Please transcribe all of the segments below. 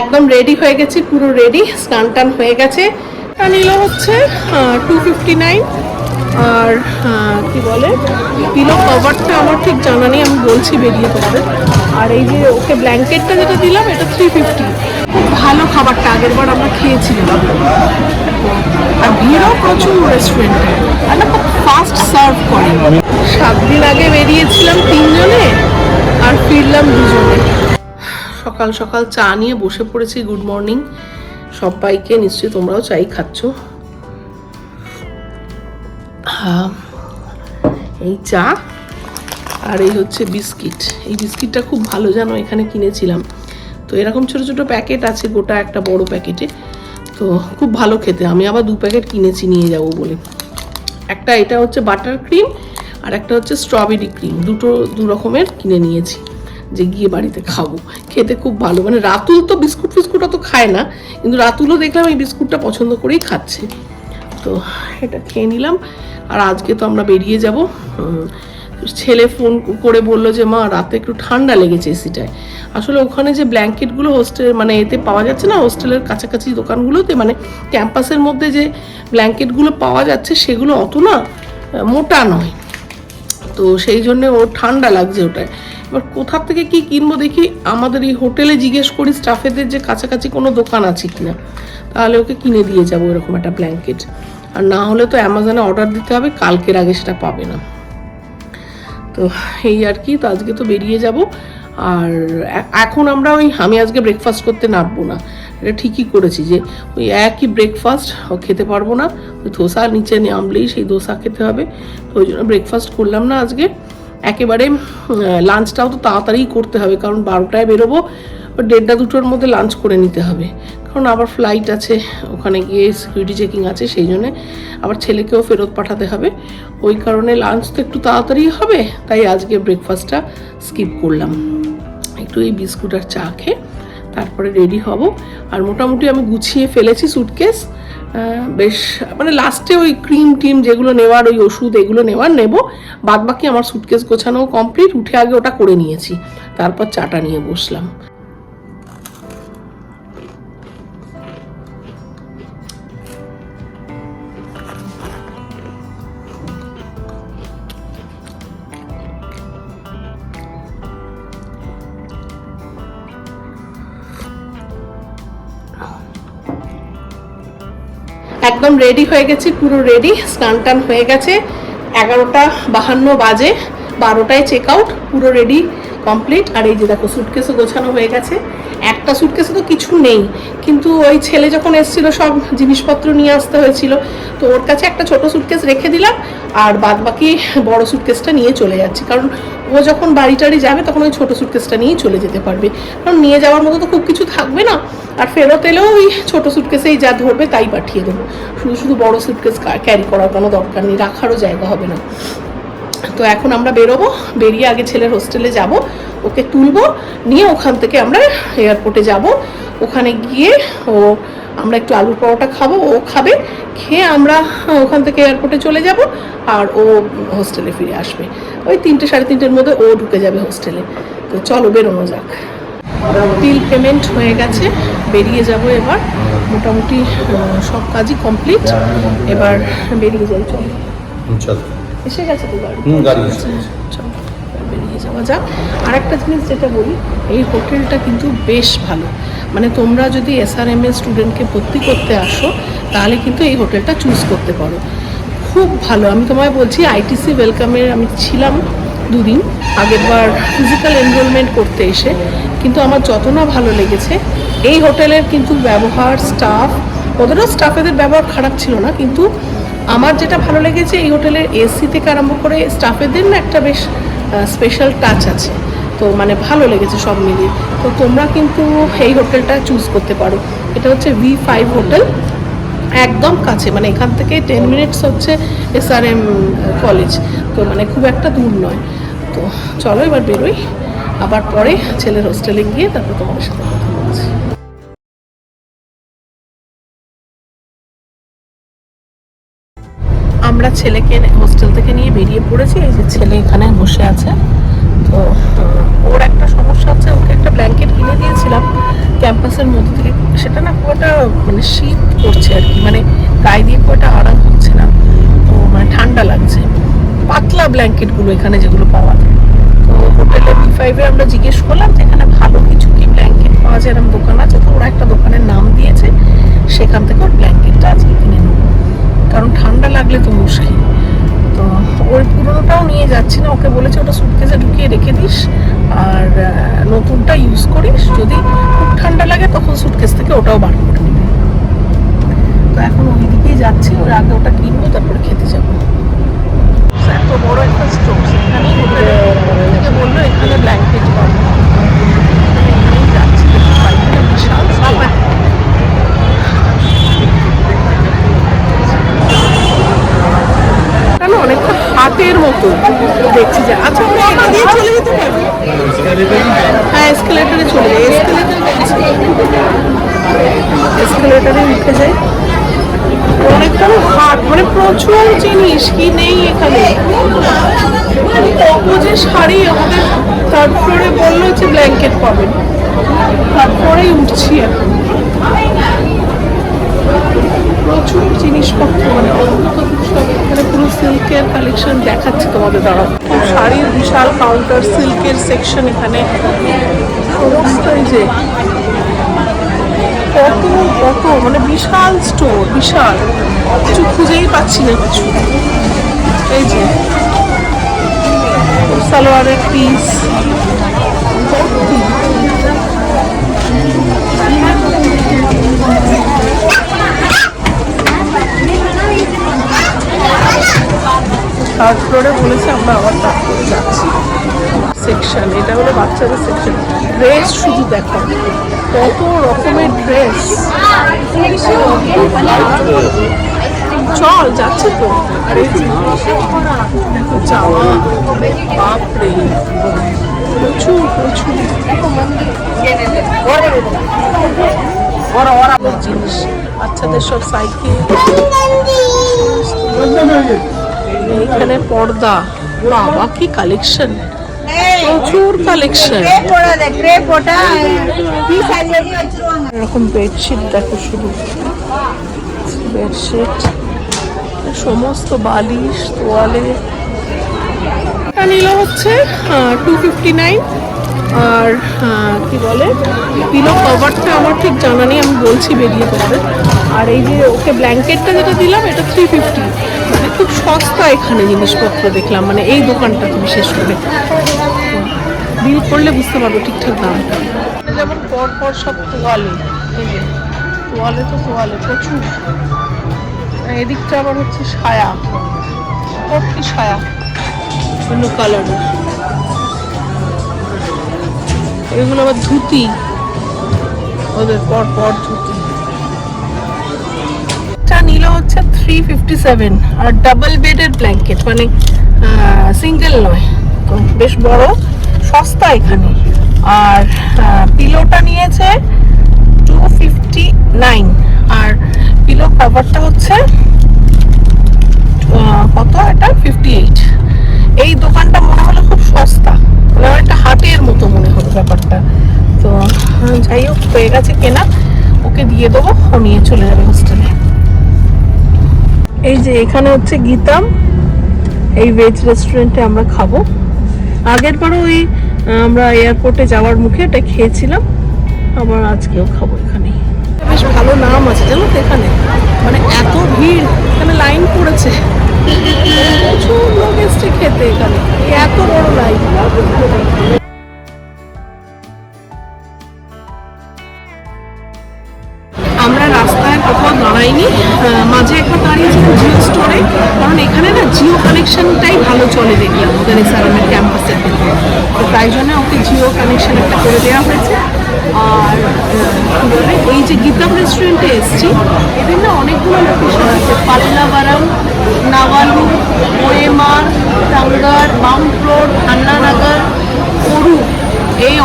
একদম রেডি হয়ে গেছি, পুরো রেডি স্নান টান হয়ে গেছে। তা নিল হচ্ছে টু ফিফটি নাইন আর কি বলে পিলো কভারটা আমার ঠিক জানা নেই, আমি বলছি বেরিয়ে তোমাদের আর এই যে ওকে ব্ল্যাঙ্কেটটা যেটা দিলাম, এটা থ্রি ফিফটি খুব ভালো খাবারটা আগের বার আমরা খেয়েছিলাম। আর ভিড়ও প্রচুর রেস্টুরেন্টে আর না, খুব ফাস্ট সার্ভ করে। সাত দিন আগে বেরিয়েছিলাম তিনজনে, আর ফিরলাম দুজনে। সকাল সকাল চা নিয়ে বসে পড়েছি গুড মর্নিং সবাইকে নিশ্চয়ই তোমরাও চাই খাচ্ছ। এই চা আর এই হচ্ছে বিস্কিট। এই বিস্কিটটা খুব ভালো জানো, এখানে কিনেছিলাম। তো এরকম ছোট ছোট প্যাকেট আছে, গোটা একটা বড় প্যাকেটে। তো খুব ভালো খেতে। আমি আবার দু প্যাকেট কিনেছি, নিয়ে যাব বলে। একটা এটা হচ্ছে বাটার ক্রিম আর একটা হচ্ছে স্ট্রবেরি ক্রিম। দুটো দু রকমের কিনে নিয়েছি। যে গিয়ে বাড়িতে খাব। খেতে খুব ভালো। মানে রাতুল তো বিস্কুট ফিস্কুট অত খায় না, কিন্তু রাতুলও দেখলাম এই বিস্কুটটা পছন্দ করেই খাচ্ছে। তো এটা খেয়ে নিলাম। আর আজকে তো আমরা বেরিয়ে যাব। ছেলে ফোন করে বলল যে, মা, রাতে একটু ঠান্ডা লেগেছে এসিটায়। আসলে ওখানে যে ব্ল্যাঙ্কেটগুলো হোস্টেল মানে এতে পাওয়া যাচ্ছে না, হোস্টেলের কাছাকাছি দোকানগুলোতে মানে ক্যাম্পাসের মধ্যে যে ব্ল্যাঙ্কেটগুলো পাওয়া যাচ্ছে, সেগুলো অত না মোটা নয়। তো সেই জন্য ওর ঠান্ডা লাগছে ওটায়। এবার কোথা থেকে কি কিনবো দেখি, আমাদের এই হোটেলে জিজ্ঞেস করি স্টাফেদের যে কাছাকাছি কোনো দোকান আছে কিনা। তাহলে ওকে কিনে দিয়ে যাব এরকম একটা ব্ল্যাঙ্কেট আর না হলে তো অ্যামাজনে অর্ডার দিতে হবে, কালকের আগে সেটা পাবে না। তো এই আর কি, তো আজকে তো বেরিয়ে যাব। আর এখন আমরা ওই, আমি আজকে ব্রেকফাস্ট করতে নামবো না। এটা ঠিকই করেছি যে ওই একই ব্রেকফাস্ট খেতে পারব না। ধোসা নিচে নামলেই সেই ধোসা খেতে হবে। তো ওই জন্য ব্রেকফাস্ট করলাম না আজকে। একেবারে লাঞ্চটাও তো তাড়াতাড়ি করতে হবে কারণ বারোটায় বেরোবো। দেড়টা দুটোর মধ্যে লাঞ্চ করে নিতে হবে। কারণ আবার ফ্লাইট আছে, ওখানে গিয়ে সিকিউরিটি চেকিং আছে, সেই জন্যে আবার ছেলেকেও ফেরত পাঠাতে হবে। ওই কারণে লাঞ্চ তো একটু তাড়াতাড়ি হবে, তাই আজকে ব্রেকফাস্টটা স্কিপ করলাম। একটু এই বিস্কুট আর চা খেয়ে তারপরে রেডি হব। আর মোটামুটি আমি গুছিয়ে ফেলেছি সুটকেস বেশ মানে লাস্টে ওই ক্রিম টিম যেগুলো নেওয়ার, ওই ওষুধ এগুলো নেওয়ার নেব। বাদ বাকি আমার সুটকেস গোছানো কমপ্লিট উঠে আগে ওটা করে নিয়েছি। তারপর চাটা নিয়ে বসলাম। একদম রেডি হয়ে গেছি, পুরো রেডি স্নান টান হয়ে গেছে। এগারোটা বাহান্ন বাজে, বারোটায় চেক আউট পুরো রেডি কমপ্লিট আর এই যে দেখো সুটকেসও গোছানো হয়ে গেছে। একটা সুটকেসে তো কিছু নেই, কিন্তু ওই ছেলে যখন এসেছিল, সব জিনিসপত্র নিয়ে আসতে হয়েছিল। তো ওর কাছে একটা ছোট সুটকেস রেখে দিলাম, আর বাদ বাকি বড় সুটকেসটা নিয়ে চলে যাচ্ছি। কারণ ও যখন বাড়ি টাড়ি যাবে, তখন ওই ছোটো সুটকেসটা নিয়েই চলে যেতে পারবে। কারণ নিয়ে যাওয়ার মতো তো খুব কিছু থাকবে না, আর ফেরত এলেও ওই ছোটো সুটকেসেই যা ধরবে, তাই পাঠিয়ে দেবো। শুধু শুধু বড় সুটকেস ক্যারি করার কোনো দরকার নেই, রাখারও জায়গা হবে না। তো এখন আমরা বেরোবো, বেরিয়ে আগে ছেলের হোস্টেলে যাব, ওকে তুলবো, নিয়ে ওখান থেকে আমরা এয়ারপোর্টে যাব। ওখানে গিয়ে ও, আমরা একটু আলুর পরোটা খাব, ও খাবে, খেয়ে আমরা ওখান থেকে এয়ারপোর্টে চলে যাব আর ও হোস্টেলে ফিরে আসবে। ওই তিনটে সাড়ে তিনটের মধ্যে ও ঢুকে যাবে হোস্টেলে তো চলো বেরোনো যাক। বিল পেমেন্ট হয়ে গেছে, বেরিয়ে যাব এবার। মোটামুটি সব কাজই কমপ্লিট এবার বেরিয়ে যাই, চলো। চল। এসে গেছে তো গাড়ি এসে বেরিয়ে যাওয়া যাক। আর একটা জিনিস যেটা বলি এই হোটেলটা কিন্তু বেশ ভালো। মানে তোমরা যদি এসআরএম এর স্টুডেন্টকে ভর্তি করতে আসো তাহলে কিন্তু এই হোটেলটা চুজ করতে পারো। খুব ভালো। আমি তোমায় বলছি আইটিসি ওয়েলকামের আমি ছিলাম দুদিন আগেরবার ফিজিক্যাল এনরোলমেন্ট করতে এসে। কিন্তু আমার যত না ভালো লেগেছে এই হোটেলের কিন্তু ব্যবহার স্টাফ ওদেরও স্টাফেদের ব্যবহার খারাপ ছিল না কিন্তু আমার যেটা ভালো লেগেছে, এই হোটেলের এসি থেকে আরম্ভ করে স্টাফেদের না একটা বেশ স্পেশাল টাচ আছে। তো মানে ভালো লেগেছে সব মিলিয়ে। তো তোমরা কিন্তু এই হোটেলটা চুজ করতে পারো। এটা হচ্ছে ভি ফাইভ হোটেল একদম কাছে। মানে এখান থেকে টেন মিনিটস হচ্ছে এসআরএম কলেজ তো মানে খুব একটা দূর নয়। তো চলো এবার বেরোই। আবার পরে ছেলের হোস্টেলে গিয়ে তারপর তোমাদের সাথে কথা বলছি। ছেলেকে হোস্টেল থেকে নিয়ে বেরিয়ে পড়েছি, এই যে ছেলে এখানে বসে আছে। তো ওর একটা সমস্যা হচ্ছে, ওকে একটা ব্ল্যাঙ্কেট কিনে দিয়েছিলাম ক্যাম্পাসের মধ্যে থেকে। সেটা না একটা মানে শীত করছে আর কি মানে গায়ে দিয়ে একটা আরাম হচ্ছে না। তো মানে ঠান্ডা লাগছে। পাতলা ব্ল্যাঙ্কেটগুলো এখানে যেগুলো পাওয়া যায়। তো হোটেলে বি ফাইভে আমরা জিজ্ঞেস করলাম এখানে ভালো কিছু কি ব্ল্যাঙ্কেট পাওয়া যায়? এরকম দোকান আছে? তো ওরা একটা দোকানের নাম দিয়েছে। সেখান থেকে ওর ব্ল্যাঙ্কেটটা আজকে কিনে নেব কারণ ঠান্ডা লাগলে তো মুশকিল। তো ওই পুরোনোটাও নিয়ে যাচ্ছি না, ওকে বলেছে ওটা সুটকেসে ঢুকিয়ে রেখে দিস, আর নতুনটা ইউজ করিস, যদি খুব ঠান্ডা লাগে তখন সুটকেস থেকে ওটাও বার করে নিবি। তো এখন ওই দিকেই যাচ্ছি, ওর আগে ওটা কিনবো তারপরে খেতে যাব এত বড় একটা স্টোর সেখানে থেকে বলল এখানে ব্ল্যাঙ্কেট পাবো এখানেই যাচ্ছি দেখতে পাই না, বিশাল store। কেন অনেকটা হাতের মতো দেখছি যে আচ্ছা আমরা এটা দিয়ে চলে যেতে পারব হ্যাঁ এসকেলেটারে চলে যাই এসকেলেটার উঠে যাই। অনেকটা হাট মানে প্রচুর জিনিস কি নেই এখানে। কত যে শাড়ি আমাদের থার্ড ফ্লোরে বলল যে ব্ল্যাঙ্কেট পাবেন থার্ড ফ্লোরেই উঠছি এখন। প্রচুর জিনিসপত্র মানে এখানে পুরো সিল্কের কালেকশন দেখাচ্ছি তোমাদের খুব শাড়ির বিশাল কাউন্টার সিল্কের সেকশন এখানে। যে কত কত মানে বিশাল স্টোর বিশাল। কিছু খুঁজেই পাচ্ছি না কিছু। এই যে, সালোয়ারের পিস থার্ড ফ্লোরে বলেছে আমরা আবার তার করে যাচ্ছি। সেকশন এটা হলো বাচ্চাদের সেকশন ড্রেস শুধু দেখো, কত রকমের ড্রেস চল, যাচ্ছে তো। দেখো জামা বাপরে, প্রচুর প্রচুর। জিনিস, বাচ্চাদের সব সাইকেল। এইখানে পর্দা। বাবা, কি কালেকশন প্রচুর কালেকশন এরকম বেডশিট দেখো শুধু। বেডশিট সমস্ত বালিশ তোয়ালে। নিল হচ্ছে টু ফিফটি নাইন আর কি বলে? পিলো কভারটা আমার ঠিক জানা নেই আমি বলছি বেরিয়ে তোমাদের আর এই যে ওকে ব্ল্যাঙ্কেটটা যেটা দিলাম এটা থ্রি ফিফটি মানে খুব সস্তা এখানে জিনিসপত্র দেখলাম মানে এই দোকানটাতে বিশেষ করে। বিল করলে বুঝতে পারব ঠিকঠাক দামটা যেমন পর পর সব তোয়ালে এই যে তোয়ালে তো তোয়ালে প্রচুর। এদিকটা আবার হচ্ছে সায়া ভর্তি সায়া অন্য কালারের এগুলো আবার ধুতি। ওদের পর পর ধুতি। এটা নিল হচ্ছে থ্রি ফিফটি সেভেন আর ডাবল বেডের ব্ল্যাঙ্কেট মানে সিঙ্গেল নয়। বেশ বড়। সস্তা এখানে। আর পিলোটা নিয়েছে টু ফিফটি নাইন আর পিলো কভারটা হচ্ছে কত এটা? ফিফটি এইট এই দোকানটা মনে হলো খুব সস্তা। আমার একটা হাটের মতো মনে হলো ব্যাপারটা। তো যাই হোক, হয়ে গেছে কেনা। ওকে দিয়ে দেবো, ও নিয়ে চলে যাবে হোস্টেলে। এই যে, এখানে হচ্ছে গীতাম। এই ভেজ রেস্টুরেন্টে আমরা খাব। আগের বারও ওই আমরা এয়ারপোর্টে যাওয়ার মুখে এটা খেয়েছিলাম, আবার আজকেও খাব এখানে। বেশ ভালো নাম আছে, জানো তো এখানে। মানে এত ভিড়, এখানে লাইন পড়েছে। প্রচুর লোক এসছে খেতে এখানে। এত বড় লাইন। কোথাও দাঁড়াইনি মাঝে একবার দাঁড়িয়েছিলাম জিও স্টোরে। কারণ এখানে না জিও কানেকশনটাই ভালো চলে দেখলাম ওদের এসআরএমের ক্যাম্পাসের ভেতরে তো তাই জন্য ওকে জিও কানেকশন একটা করে দেওয়া হয়েছে। আর এই যে গীতাম রেস্টুরেন্টে এসেছি, এদের না অনেকগুলো লোকেশন আছে। পাল্লাবারাম নাওয়ালু ওয়েমার, টাঙ্গার মাউন্ট রোড আন্নানগর এই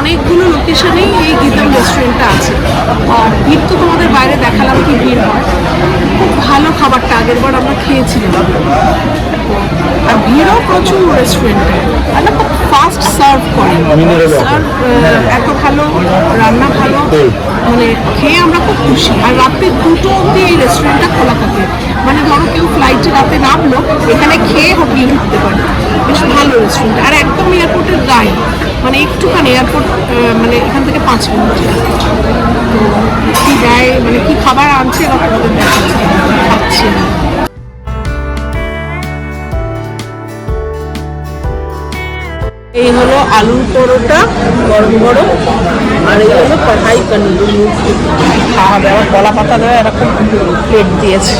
অনেকগুলো লোকেশনেই এই গীতাম রেস্টুরেন্টটা আছে। আর ভিড় তো তোমাদের বাইরে দেখালাম কি ভিড় হয়। খুব ভালো খাবারটা আগের বার আমরা খেয়েছিলাম। আর ভিড়ও প্রচুর রেস্টুরেন্টে আর না খুব ফাস্ট সার্ভ করে। আহ, এত ভালো রান্না ভালো। মানে খেয়ে আমরা খুব খুশি। আর রাতে দুটো অবধি এই রেস্টুরেন্টটা খোলা থাকে। মানে ধরো কেউ ফ্লাইটে রাতে নামলো এখানে খেয়ে হোটেলে ঢুকতে পারে। বেশ ভালো রেস্টুরেন্ট আর একদম এয়ারপোর্টের গায়ে। মানে একটুখানি এয়ারপোর্ট মানে এখান থেকে পাঁচ মিনিট তো কি দেয় মানে কি খাবার আনছে এবার তোমাদের দেখাচ্ছি খাচ্ছি এই হলো আলুর পরোটা গরম গরম আর এই হলো কড়াই পনির। খাওয়া দাওয়া কলা পাতা দেওয়া এরকম প্লেট দিয়েছে।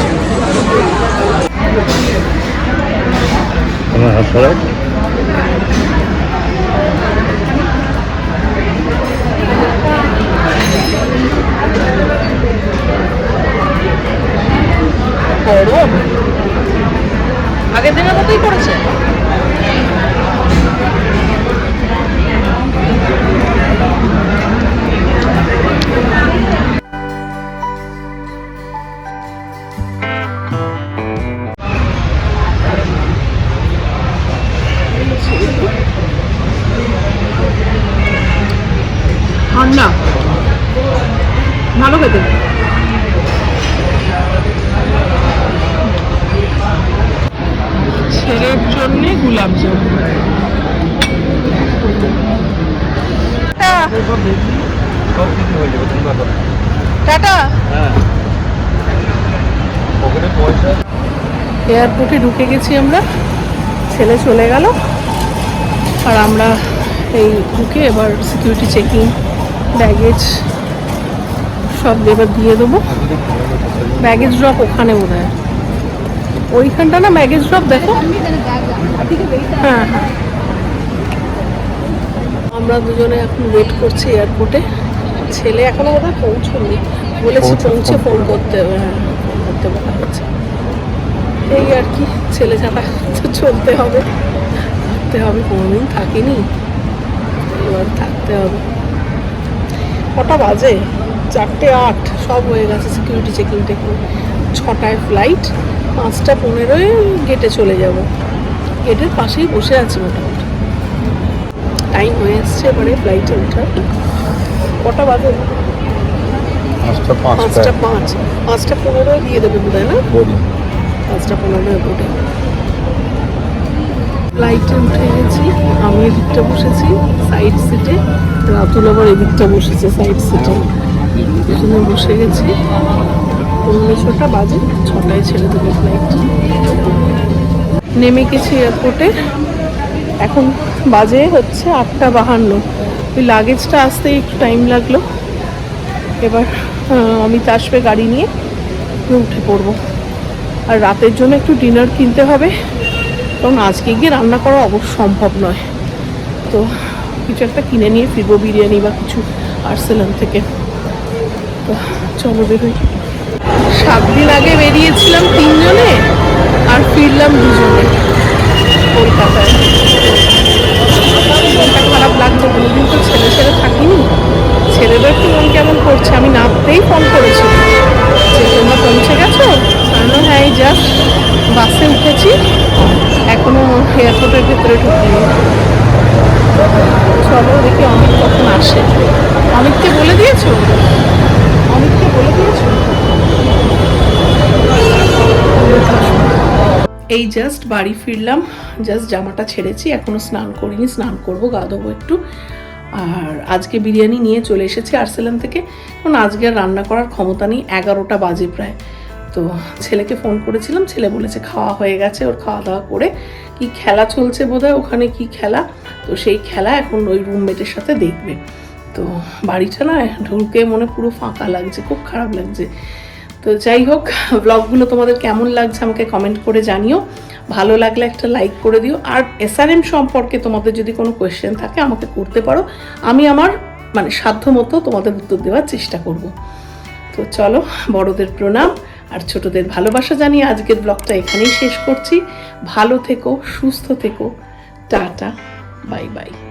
গরম আগের দিনের মতোই করেছে? ঠান্ডা। ভালো খেতে। টাটা। হ্যাঁ। পকেটে পয়সা। এয়ারপোর্টে ঢুকে গেছি আমরা। ছেলে চলে গেল। আর আমরা এই ঢুকে এবার সিকিউরিটি চেকিং ব্যাগেজ সব এবার দিয়ে দেবো। ব্যাগেজ ড্রপ ওখানে বোধ হয়। ওইখানটা না ব্যাগেজ ড্রপ দেখো? হ্যাঁ হ্যাঁ। আমরা দুজনে এখন ওয়েট করছি এয়ারপোর্টে ছেলে এখনও বোধহয় পৌঁছনি। বলেছি পৌঁছে ফোন করতে হবে হ্যাঁ ফোন করতে বলা হয়েছে এই আর কি ছেলে ছাড়া তো চলতে হবে। থাকতে হবে কোনোদিন থাকিনি। এবার থাকতে হবে। কটা বাজে? চারটে আট সব হয়ে গেছে সিকিউরিটি চেকিং টেকিং। ছটায় ফ্লাইট পাঁচটা পনেরোয় গেটে চলে যাব। গেটের পাশেই বসে আছি মোটামুটি। টাইম হয়ে এসছে এবারে ফ্লাইটে ওঠার। কটা বাজে? পাঁচটা পাঁচটা পাঁচটা পাঁচ। পাঁচটা পনেরোয় দিয়ে দেবে বোধ না? পাঁচটা পনেরো বোটে ফ্লাইটে উঠে গেছি আমি এদিকটা বসেছি সাইড সিটে রাতুল আবার এদিকটা বসেছে সাইড সিটে এখানে বসে গেছি। পনেরো ছটা বাজে ছটায় ছেড়ে দেবে ফ্লাইট নেমে গেছি এয়ারপোর্টে এখন বাজে হচ্ছে আটটা বাহান্ন। ওই লাগেজটা আসতে একটু টাইম লাগল। এবার অমিত আসবে গাড়ি নিয়ে উঠে পড়ব। আর রাতের জন্য একটু ডিনার কিনতে হবে, কারণ আজকে গিয়ে রান্না করা অবশ্য সম্ভব নয়। তো কিছু একটা কিনে নিয়ে ফিরবো বিরিয়ানি বা কিছু আর্সেলাম থেকে। তো চলো বেরোই। সাত দিন আগে বেরিয়েছিলাম তিনজনে, আর ফিরলাম দুজনে কলকাতায় মনটা খারাপ লাগল কোনোদিন তো ছেলে ছেলে থাকিনি ছেলেদের একটু মন কেমন করছে আমি নামতেই ফোন করেছি যে তোমরা পৌঁছে গেছো আমি হ্যাঁ এই জাস্ট বাসে উঠেছি এখনও এয়ারপোর্টের ভেতরে ঢুকিনি চলো দেখি অমিত কখন আসে অমিতকে বলে দিয়েছ অমিতকে বলে দিয়েছ এই জাস্ট বাড়ি ফিরলাম জাস্ট জামাটা ছেড়েছি, এখনও স্নান করিনি, স্নান করব, গা দেবো একটু। আর আজকে বিরিয়ানি নিয়ে চলে এসেছি আর্সেলান থেকে, কারণ আজকে আর রান্না করার ক্ষমতা নেই, এগারোটা বাজে প্রায়। তো ছেলেকে ফোন করেছিলাম, ছেলে বলেছে খাওয়া হয়ে গেছে, ওর খাওয়া দাওয়া করে। কি খেলা চলছে বোধহয় ওখানে, কি খেলা? তো সেই খেলা এখন ওই রুমমেটের সাথে দেখবে। তো বাড়িটা না ঢুকে মনে পুরো ফাঁকা লাগছে, খুব খারাপ লাগছে। তো যাই হোক ব্লগগুলো তোমাদের কেমন লাগছে আমাকে কমেন্ট করে জানিও। ভালো লাগলে একটা লাইক করে দিও। আর এসআরএম সম্পর্কে তোমাদের যদি কোনো কোয়েশ্চেন থাকে, আমাকে করতে পারো। আমি আমার মানে সাধ্য মতো তোমাদের উত্তর দেওয়ার চেষ্টা করব। তো চলো, বড়দের প্রণাম আর ছোটদের ভালোবাসা জানিয়ে আজকের ব্লগটা এখানেই শেষ করছি। ভালো থেকো, সুস্থ থেকো। Tata bye bye